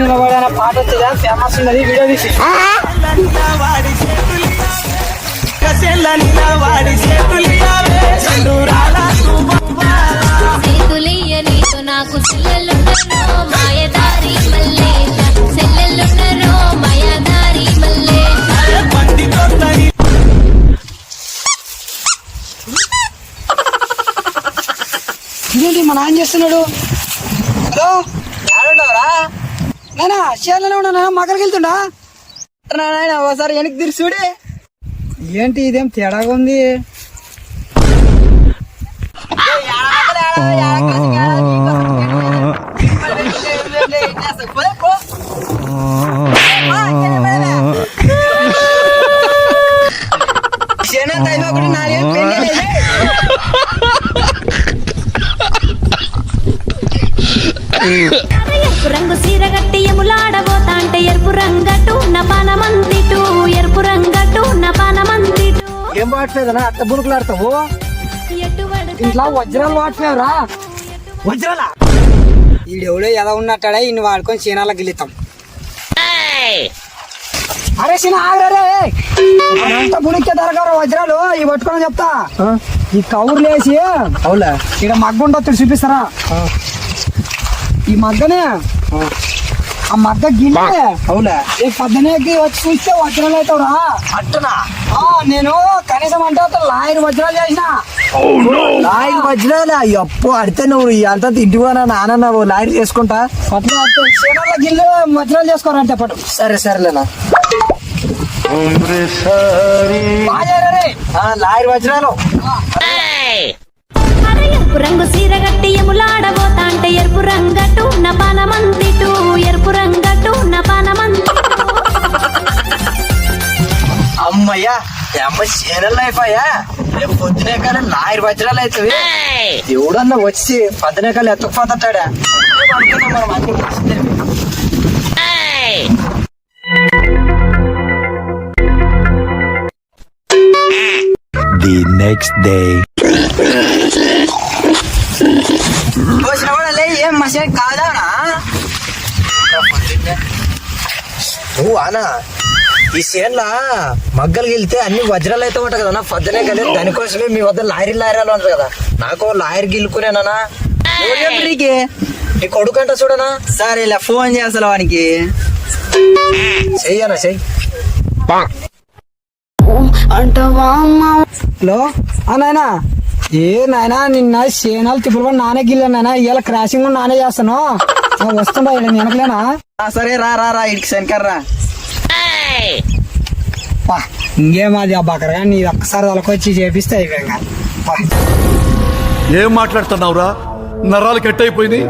నిలబడిన పాట వచ్చిందా ఫేమస్ ఉన్నది వీడియో తీసి చేతులియ? ఇదేంటి మా నాన్న చేస్తున్నాడు? హలో? ఏడున్నావురా నానా చేయాలనే ఉన్నా మగరికి వెళ్తుండా? నాయన ఒకసారి వెనక్కి తిరిగి చూడే. ఏంటి ఇదేం తేడాగా ఉంది? ఎరుపు రంగు సీర గట్టి ఎములాడబోతా అంటే ఎరుపు రంగటు నపానమందిటు. ఎరుపు రంగటు నపానమందిటు. ఏం వాడలేదనా అట్ట బుడుకులాడతావు ఎటువడు ఇంట్లో వజ్రాలు వాడలేవురా వజ్రాలా? ఈడెవడో ఎలా ఉన్నట్టాడా ఇన్ని వాడుకొని చీనాలకు గిల్లుతాం. అరే చిన్న ఆగరే అంత బుడికే దొరకరు వజ్రాలు? ఇవి పట్టుకొని చెప్తా. ఈ కవర్లు వేసి అవునా ఇక్కడ మగ్గ ఉండొచ్చు చూపిస్తారా ఈ మగ్గనే? ఆ. మగ్గ గిన్నె? అవునా? ఈ పద్దనేకి వచ్చి చూస్తే వజ్రాలు అవుతావురా. అట్టనా నేను కనీసం అంటే ఒక లాయర్ వజ్రాలు చేసిన. లాయర్ వజ్రాలు? అప్పు అడితే నువ్వు అంతా ఇంటికి పోనా నాన్న నువ్వు లాయర్ చేసుకుంటా? అట్లా చీనాల గిల్లు వజ్రాలు చేసుకోరంటే పట్టు. సరే సరేలేనా లాయర్ వజ్రాలు. ఎరుపు రంగు సీర గట్టి ఎములాడబోతా అంటే ఎరుపు రంగటు నపానమందిటు ఎరుపు రంగటు నపానమందిటు అమ్మయ్యా ఈ అమ్మ చీరలు అయిపోయా రేపు పొద్దునే కానీ లాయర్ వజ్రాలు అవుతుంది ఎవడన్నా వచ్చి పొద్దునే కానీ ఎత్తకపోతాడా The next day. లే ఏం మసే కాదానా నువ్వు ఆనా ఈ చేన్లా మగ్గలు వెళ్తే అన్ని వజ్రాలు అయితే ఉంటాయి కదా పొద్దునే కానీ దానికోసమే మీ వద్ద లాయరీ లాయరాలు ఉంటారు కదా. నాకు లాయర్ గిల్లుకునేనా నీకే నీ కొడుకు అంట చూడనా? సరే ఇలా ఫోన్ చేస్తా వానికి. చెయ్యనా చెయ్యి. హలో? ఆ నాయనా ఏ నాయనా నిన్న సేనాలు తిప్పులు పడి నానే గిల్లాను నాయనా. ఇవాళ క్రాసింగ్ కూడా నానే చేస్తాను. వస్తుందా ఈడ నీ వెనకలేనా సరే రా రా రా ఇడికి శంకర్ రా. పా, ఇంకేమాది ఆ బకరగా? నీ ఒక్కసారి తలకొచ్చి చేపిస్తే అయిపోయాక. ఏం మాట్లాడుతున్నావురా? నరాలు కట్ అయిపోయినాయి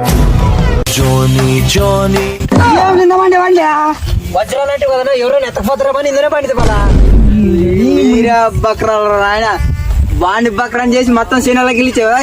Johnny, Johnny. ఏం తిందామండి వండి వజ్రాలు అంటే కదా ఎవరైనా ఎత్తకపోతారా పని ఇందనే పండితే పదా? మీరే బకరాలు నాయన. వాడిని బకరం చేసి మొత్తం సేనాలకు గెలిచావా